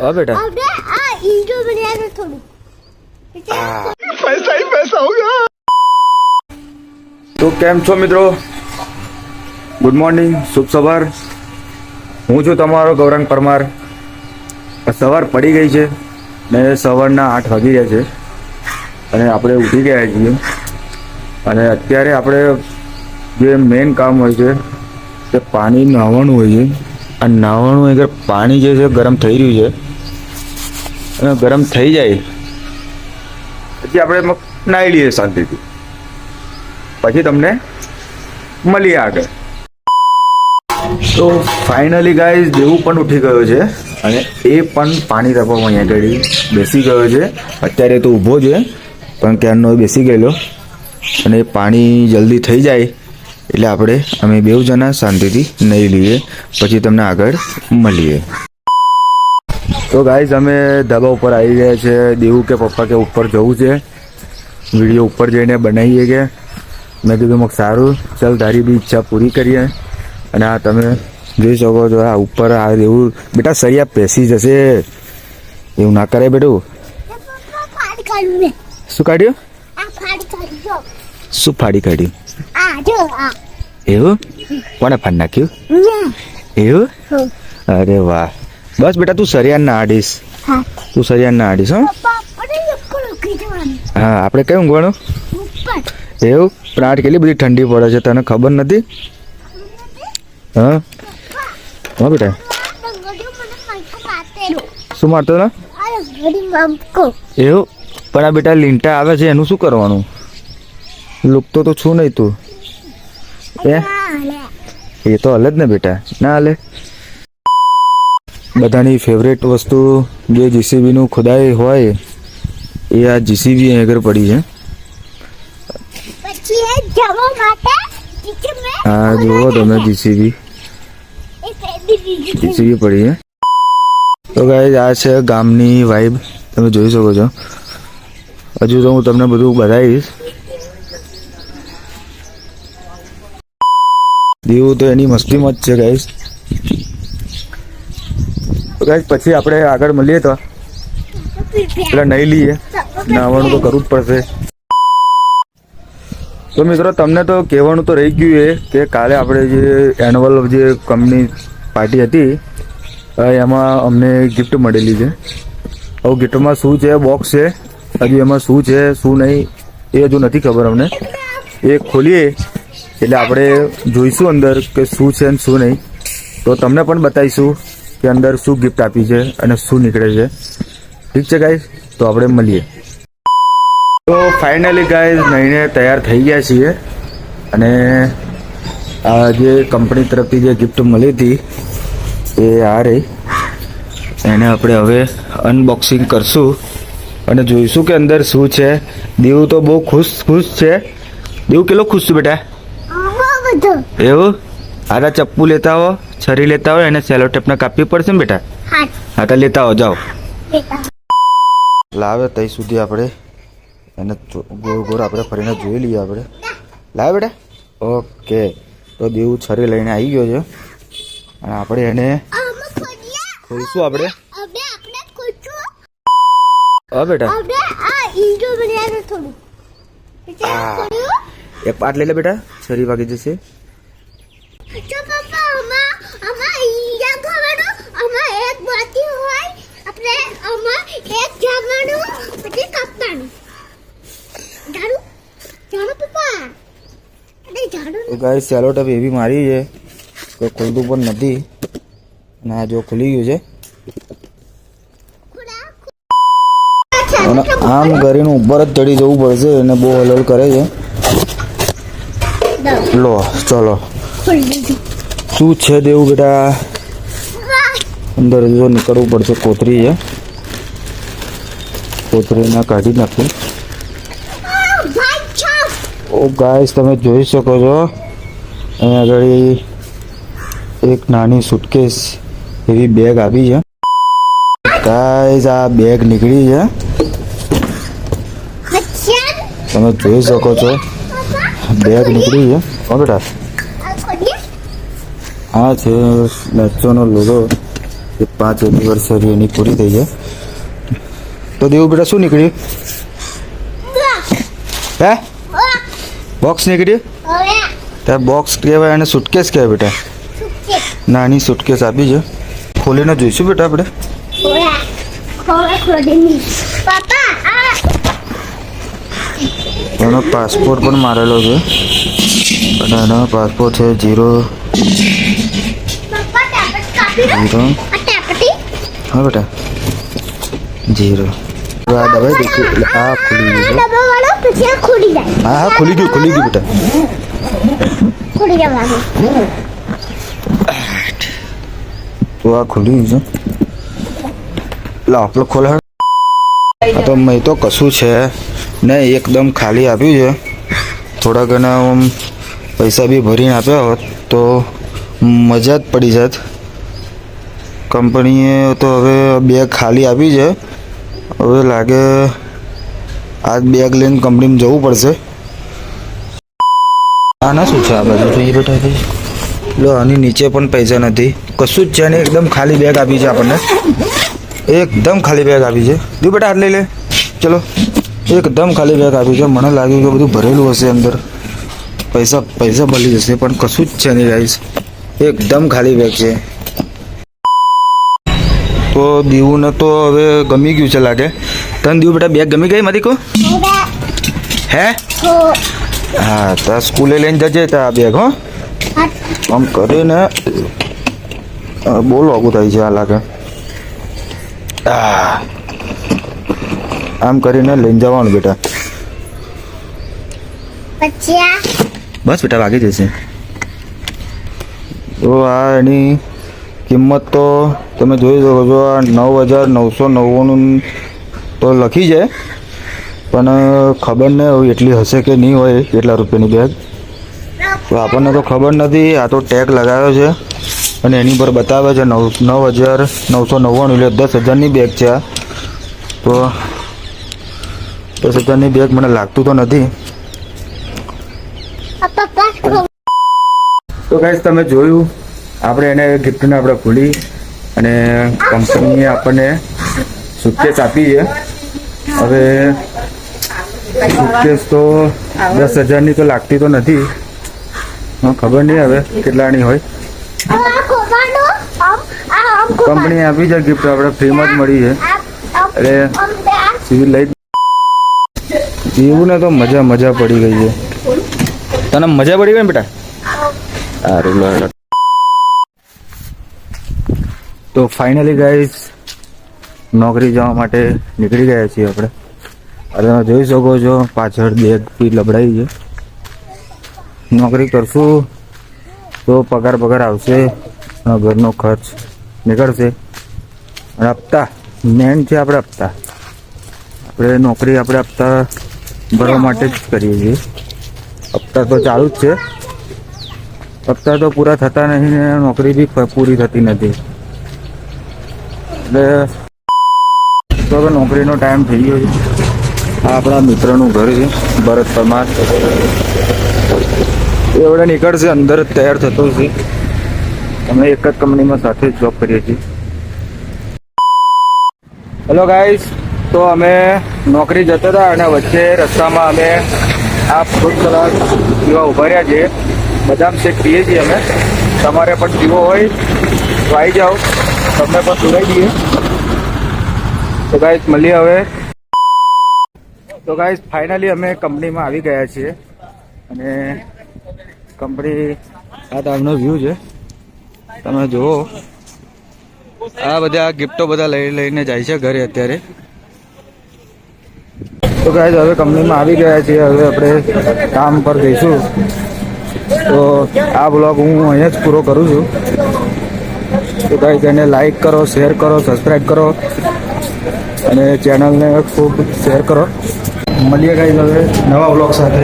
હા બેટા. આપણે આ ઈંડો બનાવ્યો થોડું તો કેમ છો મિત્રો? ગુડ મોર્નિંગ શુભ સવાર. હું છું તમારો ગૌરંગ પરમાર. સવાર પડી ગઈ છે. ને સવારના આઠ વાગી ગયા છે. અને આપણે ઉઠી ગયા છીએ. અને અત્યારે આપણે જે મેઇન કામ હોય છે તે પાણી નાહવાનું હોય છે. આ નાવાનું અગર પાણી જે છે ગરમ થઈ રહ્યું છે. અને ગરમ થઈ જાય. પછી આપણે નાહી લઈએ શાંતિથી. પછી તમને મળીએ આગળ. તો ફાઇનલી ગાઈઝ દેવું પણ ઉઠી ગયો છે અને એ પણ પાણી તપવામાં અહીંયા આગળ બેસી ગયો છે. અત્યારે તો ઊભો છે, પણ ક્યારનો બેસી ગયેલો. અને પાણી જલ્દી થઈ જાય. એટલે આપણે અમે બેઉ જણા શાંતિથી નહીં લઈએ પછી તમને આગળ મળીએ. તો ગાઈઝ અમે ધાબા ઉપર આવી ગયા છે દેવું કે પપ્પા કે ઉપર જવું છે. વીડિયો ઉપર જઈને બનાવીએ કે. મેં કીધું મગ સારું ચાલ તારી બી ઈચ્છા પૂરી કરીએ. અને આ તમે જોઈ શકો છો આ ઉપર આ એવું બેટા સરિયા પેસી જશે. એવું ના કરે બેટું. શું કાઢ્યું. શું ફાડી કાઢ્યું એવું? કોને ફાડી નાખ્યું? એવું? અરે વાહ. બસ બેટા તું સરિયાન ના આડીશ. હા. તું સરિયાન ના આડીશ હો. આપણે કયું ગણું એવું? પણ આજ કેટલી બધી ઠંડી પડે છે તને ખબર નથી? હા? હા બેટા. શું મારતો ને એવું? પણ આ બેટા લીંટા આવે છે એનું શું કરવાનું? લુકતો તો છું નહીં તું. એ એ તો હલે જ ને બેટા. ના હલે. બધાની ફેવરેટ વસ્તુ જે જીસીબીનું ખુદાઈ હોય એ આ જીસીબી આગળ પડી છે. આ જુઓ તમે જીસીબી જીસીબી પડી છે. તો ગાઈઝ આ છે ગામની વાઇબ તમે જોઈ શકો છો. હજુ તો હું તમને બધું બતાવીશ. દીવું તો એની મસ્તીમાં જ છે ગાઈશ ગાઈશ પછી આપણે આગળ મળીએ તો. એટલે નહીં લઈએ. નાવાનું તો કરવું જ પડશે. તો મિત્રો, તમને તો કહેવાનું તો રહી ગયું એ કે કાલે આપણે જે એન્યુઅલ જે કંપની પાર્ટી હતી એમાં અમને ગિફ્ટ મળેલી છે. હવે ગિફ્ટમાં શું છે બોક્સ છે, હજુ એમાં શું છે, શું નહીં એ હજુ નથી ખબર અમને. એ ખોલીએ. એટલે આપણે જોઈશું અંદર કે શું છે અને શું નહીં. તો તમને પણ બતાવીશું કે અંદર શું ગિફ્ટ આપી છે અને શું નીકળે છે. ઠીક છે ગાઈઝ તો આપણે મળીએ. તો ફાઇનલી ગાઈઝ નહીને તૈયાર થઈ ગયા છીએ. અને આ જે કંપની તરફથી જે ગિફ્ટ મળી હતી, એ આ રહી. એને આપણે હવે અનબોક્સિંગ કરશું. અને જોઈશું કે અંદર શું છે. દેવ તો બહુ ખુશ ખુશ છે. દેવ કેટલો ખુશ છે બેટા? બધું એવું? આરા ચપ્પુ લેતા હો છરી લેતા આવો એને સેલો ટેપને કાપવી પડશે ને બેટા? હા. તો લેતા હો જાઓ. લાવે ત્યાં સુધી આપણે. એને ગોળ ગોળ આપણે ફરીને જોઈ લઈએ આપણે. લાવે બેટા? ઓકે. તો દેવું છરી લઈને આવી ગયો છે. અને આપણે એને ખોલશું આપણે. હા બેટા. આ થોડું. એક પાટ લઈ લે બેટા. છરી વાગી જશે. ગાય સેલો ટેપ એવી મારી છે. કે ખુલતું પણ નથી. અને આ જો ખુલી ગયું છે. અને આમ કરીને ઉપર જ ચડી જવું પડશે અને બહુ હલલ કરે છે. લો, ચલો. શું છે દેવું બેટા? અંદર જો નીકળવું પડશે કોતરી છે કોતરીને કાઢી નાખું. ઓ ગાઈસ, તમે જોઈ શકો છો. અહીંયા આગળ એક નાની સુટકેસ એવી બેગ આવી છે. ગાઈસ, આ બેગ નીકળી છે. તમે જોઈ શકો છો. બેગ નીકળી છે કોણ બેટા આ છે લેચોનો લોગો એ પાંચ એનિવર્સરી એની પૂરી થઈ છે તો દેવું બેટા શું નીકળ્યું હે બોક્સ નીકળ્યું ત્યાં બોક્સ કહેવાય અને સુટકેસ કહેવાય બેટા નાની સુટકેસ આપી છે ખોલીને જોઈશું બેટા આપણે પાપા એનો પાસપોર્ટ પણ મારેલો છે. અને એનો પાસપોર્ટ છે જીરો જીરો. હા બેટા. જીરો. આ દવાઈ દેખી આ ખુલી ગયું હા હા ખુલી ગયું ખુલી ગયું બેટા. ખુલી તો આ ખુલી ગયું છે. લા આપણે ખોલે તો મેં તો કશું છે. ને એકદમ ખાલી આપ્યું છે. થોડા ઘણા આમ, પૈસા બી ભરીને આપ્યા હોત તો મજા જ પડી જાત. કંપનીએ તો હવે બેગ ખાલી આપી છે. હવે લાગે આજ બેગ લઈને કંપનીમાં જવું પડશે. આના શું છે આ બાજુ? એ બેટા લો, આની નીચે પણ પૈસા નથી. કશું જ છે નહીં, એકદમ ખાલી બેગ આપી છે આપણને. એકદમ ખાલી બેગ આપી છે. જો બેટા, હાથ લે. ચલો. એકદમ ખાલી બેગ આપ્યું છે. મને લાગ્યું કે બધું ભરેલું હશે અંદર. પૈસા પૈસા ભરી જશે, પણ કશું જ છે નહીં ગાઈસ એકદમ ખાલી બેગ છે. તો દીવુને તો હવે ગમી ગયું છે લાગે. તને દીવું બેટા બેગ ગમી ગઈ મારી કો? હે? હા, તો સ્કૂલે લઈને જજે તો આ બેગ હો. આમ કરીને બહુ લોગું થાય છે આ લાગે. આ. આમ કરીને લઈને જવાનું બેટા. બસ બેટા વાગી જશે. તો આ એની કિંમત તો તમે જોઈ શકો છો આ નવ હજાર નવસો નવ્વાણું તો લખી છે. પણ ખબર નહીં હોય એટલી હશે કે નહીં હોય એટલા રૂપિયાની બેગ તો આપણને તો ખબર નથી આ તો ટેગ લગાવ્યો છે. અને એની પર બતાવે છે નવ નવ હજાર નવસો નવ્વાણું એટલે દસ હજારની બેગ છે આ. તો દસ હજારની બેગ મને લાગતું તો નથી. તો ગાઈસ તમે જોયું આપણે એને ગિફ્ટને આપણે ખોલી અને કંપનીએ આપણને સુટકેસ આપી છે. હવે સુટકેસ તો દસ હજારની તો લાગતી તો નથી. હા, ખબર નહીં હવે કેટલાની હોય. કંપનીએ આપી છે ગિફ્ટ આપણે ફ્રીમાં જ મળી છે. આ સિવિલ લઈ જીવું ને તો મજા મજા પડી ગઈ છે. તને મજા પડી ગઈ ને બેટા? સારું તો ફાઇનલી ગાઈઝ નોકરી જવા માટે નીકળી ગયા છીએ આપણે. હવે તમે જોઈ શકો છો પાછળ બેગ બી લબડાઈ છે. નોકરી કરશું તો પગાર પગાર આવશે ઘરનો ખર્ચ નીકળશે. અને હપ્તા મેન છે આપણે હપ્તા. આપણે નોકરી આપણે હપ્તા ભરવા માટે જ કરીએ છીએ. હપ્તા તો ચાલુ જ છે. હપ્તા તો પૂરા થતા નહીં ને નોકરી બી પૂરી થતી નથી. એટલે તો હવે નોકરીનો ટાઈમ થઈ ગયો છે. આ આપણા મિત્રનું ઘર છે ભરત પરમાર. એ હવે નીકળશે અંદર જ તૈયાર થતો છે અમે એક જ કંપનીમાં સાથે જ જોબ કરીએ છીએ. હેલો ગાઈસ તો અમે નોકરી જતા હતા અને વચ્ચે રસ્તામાં અમે આ ફ્રૂટ સલાડ પીવા ઊભા રહ્યા છીએ. બદામ શેક પીએ છીએ અમે. તમારે પણ પીવો હોય તો આવી જાઓ. તમને પણ પીવાઈ દઈએ. તો ગાઈસ મળીએ હવે. તો ગાઈસ ફાઇનલી અમે કંપનીમાં આવી ગયા છીએ. અને કંપની આ તારનો વ્યૂ છે. તમે જુઓ. આ બધા ગિફ્ટો બધા લઈ લઈને જાય છે ઘરે અત્યારે. તો ગાય હવે કંપનીમાં આવી ગયા છીએ, હવે આપણે કામ પર જઈશું. તો આ બ્લોગ હું અહીંયા જ પૂરો કરું છું. તો કાંઈ તેને લાઈક કરો શેર કરો સબસ્ક્રાઈબ કરો. અને ચેનલને ખૂબ શેર કરો. મળીએ ગાય હવે નવા બ્લોગ સાથે.